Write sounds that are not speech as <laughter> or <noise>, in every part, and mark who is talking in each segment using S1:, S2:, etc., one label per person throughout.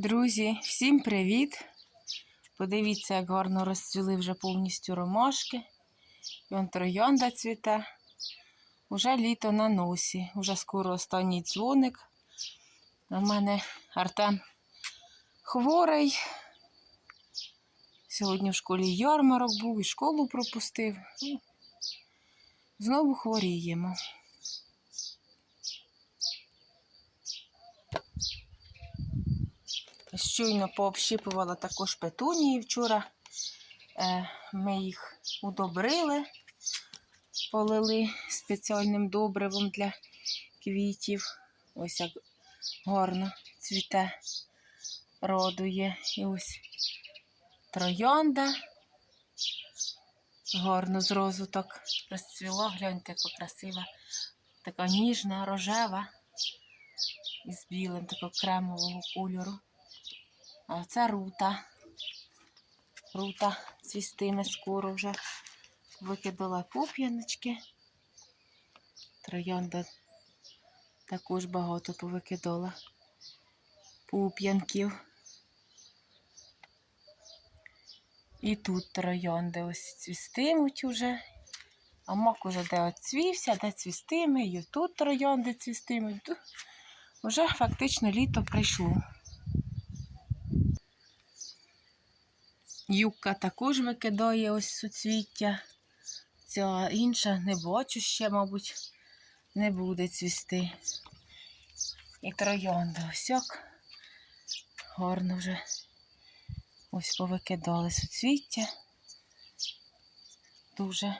S1: Друзі, всім привіт! Подивіться, як гарно розцвіли вже повністю ромашки. Вон троянда цвіте. Уже літо на носі. Уже скоро останній дзвоник. У мене Артем хворий. Сьогодні в школі ярмарок був і школу пропустив. Ну, Знову хворіємо. Щойно пообщипувала також петунії вчора. Е, Ми їх удобрили, полили спеціальним добривом для квітів. Ось як гарно цвіте, родує. І ось троянда. Гарно з розуток розцвіло. Гляньте, яка красива, така ніжна, рожева із білим такого кремового кольору. А це рута. Рута цвістиме скоро вже. Викидала пуп'яночки. Троянда також багато повикидала пуп'янків. І тут троянди ось цвістимуть уже. А мак уже де оцвівся, де цвістиме, і тут троянди цвістимуть. Уже фактично літо прийшло. Юбка також викидає ось суцвіття. Ця інша не бачу ще, мабуть, не буде цвісти. І троянда ось як. Гарно вже ось повикидали суцвіття. Дуже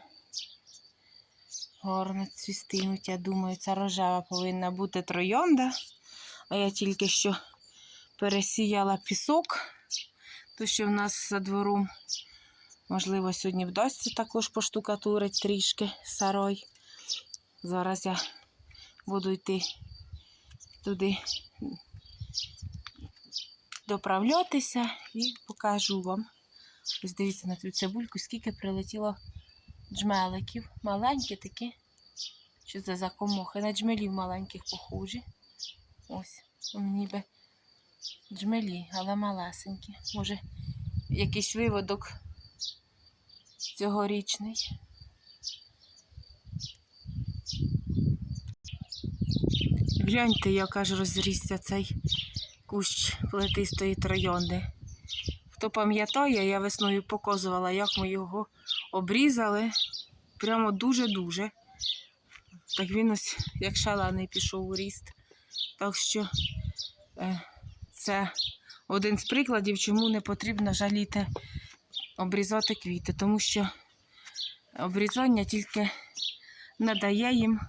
S1: гарно цвістимуть. Я думаю, ця рожева повинна бути троянда. А я тільки що пересіяла пісок. То, що в нас за двором, можливо, сьогодні вдасться також поштукатурити трішки сарой. Зараз я буду йти туди доправлятися і покажу вам. Ось дивіться на цю цибульку, скільки прилетіло джмеликів. Маленькі такі. Що це за комохи? На джмелів маленьких похожі. Ось, ніби джмелі, але малесенькі. Може, якийсь виводок цьогорічний. Гляньте, яка ж розрісся цей кущ плетистої троянди. Хто пам'ятає, я весною показувала, як ми його обрізали. Прямо дуже-дуже. Так він ось як шалений пішов у ріст. Так що е, це один з прикладів, чому не потрібно жаліти обрізати квіти, тому що обрізання тільки надає їм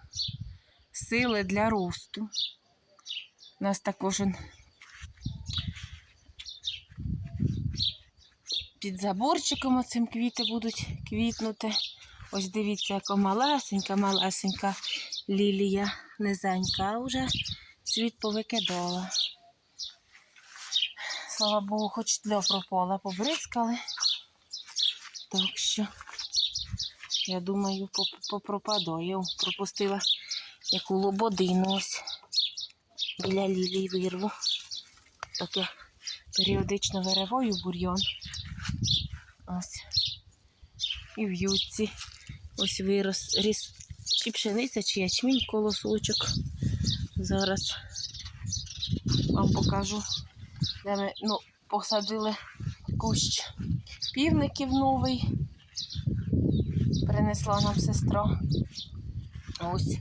S1: сили для росту. У нас також під заборчиком оцим квіти будуть квітнути. Ось дивіться, яка малесенька, малесенька лілія низенька, а вже світ повикидала. Слава Богу, хоч для пропола побризкали. Так що, я думаю, поп- попропадаю. Пропустила яку лободину ось біля лілії вирву. Так я періодично вириваю бур'ян. Ось. І в ютці. Ось вирос ріс чи пшениця, чи ячмінь колосочок. Зараз вам покажу, де ми ну, посадили кущ півників новий. Принесла нам сестра. Ось.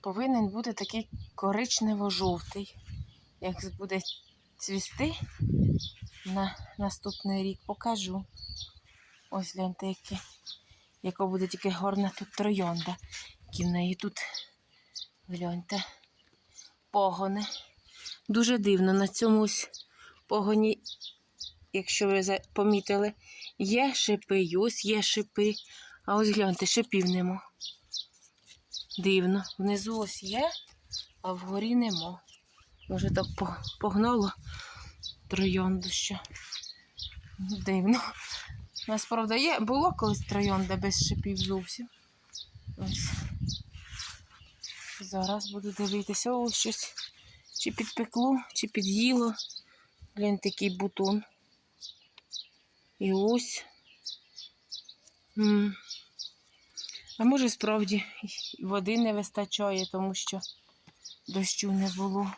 S1: Повинен бути такий коричнево-жовтий. Як буде цвісти на наступний рік, покажу. Ось гляньте, яке, яка буде тільки гарна тут троянда. Які в неї тут, гляньте, погони. Дуже дивно на цьомусь погоні, якщо ви помітили, є шипи, ось є шипи. А ось гляньте, шипів нема. Дивно. Внизу ось є, а вгорі нема. Може так погнало троянду що. Дивно. У нас, правда, є, було колись троянда без шипів зовсім. Ось. Зараз буду дивитися, о, щось чи підпекло, чи під'їло. Глянь, такий бутон. І ось. М. А може справді води не вистачає, тому що дощу не було.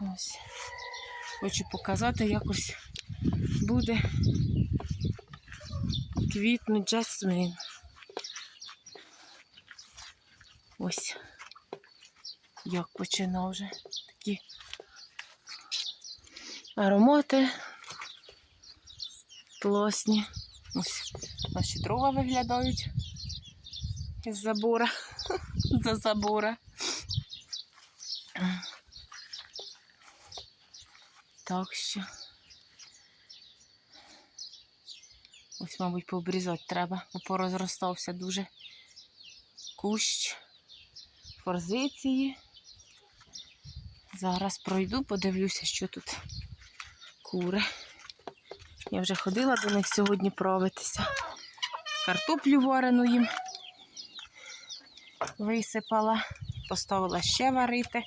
S1: Ось. Хочу показати, якось буде квітнуть джасмин. Ось. Як починав вже такі аромати класні. Ось наші дрова виглядають із забора, <laughs> за забора. Так що. Ось, мабуть, пообрізати треба, бо порозростався дуже кущ форзиції. Зараз пройду, подивлюся, що тут кури. Я вже ходила до них сьогодні правитися. Картоплю варену їм висипала, поставила ще варити.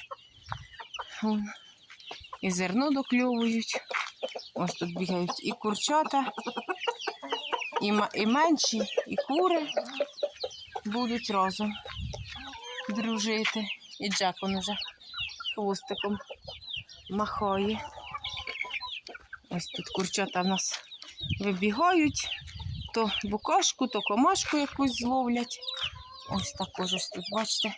S1: І зерно докльовують. Ось тут бігають і курчата, і, і менші, і кури будуть разом дружити. І Джек он уже хвостиком махає. Ось тут курчата в нас вибігають, то букашку, то комашку якусь зловлять. Ось також ось тут, бачите.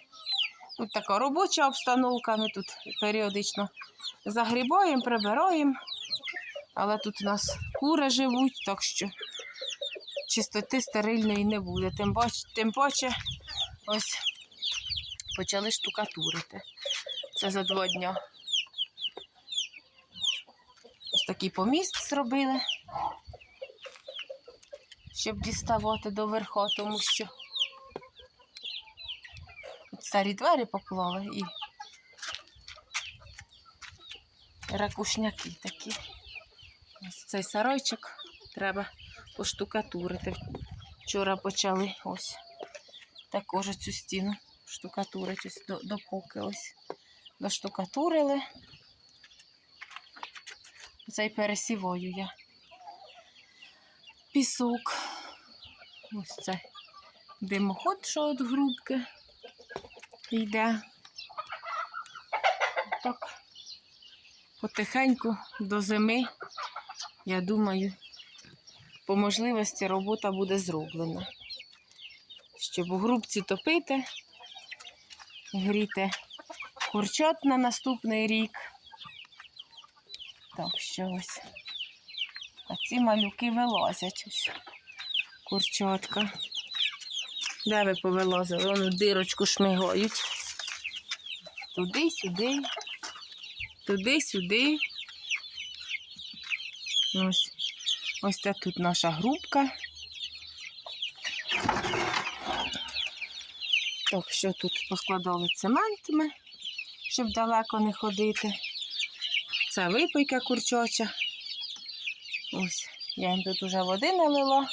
S1: Тут така робоча обстановка, ми тут періодично загрібаємо, прибираємо. Але тут у нас кури живуть, так що чистоти стерильної не буде. Тим, бач, тим паче ось почали штукатурити. Це за два дня. Ось такий поміст зробили, щоб діставати до верху, тому що старі двері поклали і ракушняки такі. Ось цей сарайчик треба поштукатурити. Вчора почали ось також цю стіну штукатурити ось до, до поки ось доштукатурили. Цей пересівою я. Пісок. Ось це димоход, що від грубки йде. Так, потихеньку до зими, я думаю, по можливості робота буде зроблена. Щоб у грубці топити, гріти курчат на наступний рік. Так що ось. А ці малюки вилазять ось. Курчатка. Де ви повилазили? Вон у дирочку шмигають. Туди, сюди. Туди, сюди. Ось. Ось це тут наша грубка. Так, що тут поскладали цемент ми, щоб далеко не ходити. Це випийка курчоча. Ось, я їм тут уже води налила,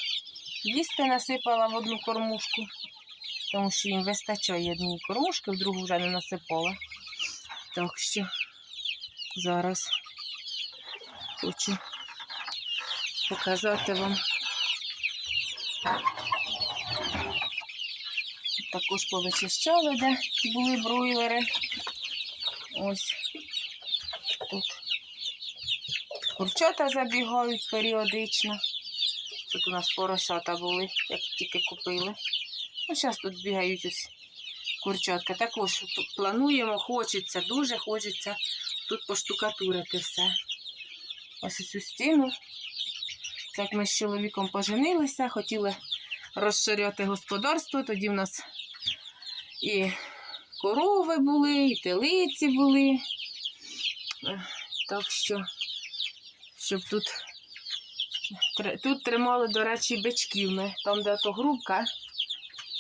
S1: їсти насипала в одну кормушку, тому що їм вистачає однієї кормушки, в другу вже не насипала. Так що зараз хочу показати вам. Також повичищали, де були бройлери. Ось тут курчата забігають періодично. Тут у нас поросята були, як тільки купили. Ну, зараз тут бігають ось курчатка. Також плануємо, хочеться, дуже хочеться тут поштукатурити все. Ось цю стіну. Як ми з чоловіком поженилися, хотіли розширяти господарство. Тоді в нас і корови були, і телиці були. Так що, щоб тут, тут тримали, до речі, бичків. Ми, там, де то грубка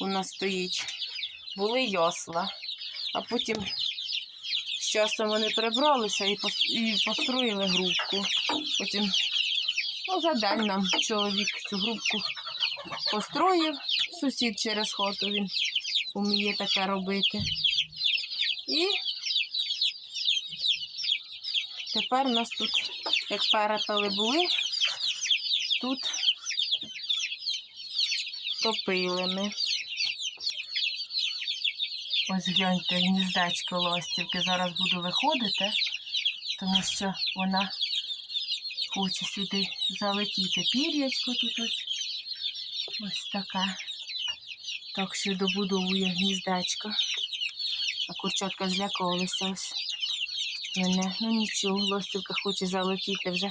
S1: у нас стоїть, були ясла. А потім з часом вони прибралися і, пос- і построїли грубку. Потім, ну, за день нам чоловік цю грубку построїв, сусід через хату він вміє таке робити. І Тепер у нас тут, як перепели були, тут топили ми. Ось гляньте, гніздечко ластівки. Зараз буду виходити, тому що вона хоче сюди залетіти. Пір'ячко тут ось. Ось така. Так що добудовує гніздечко. А курчатка злякалася ось мене. Ну нічого, ластівка хоче залетіти вже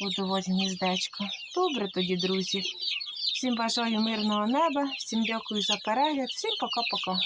S1: будувати гніздечко. Добре тоді, друзі. Всім бажаю мирного неба, всім дякую за перегляд, всім пока-пока.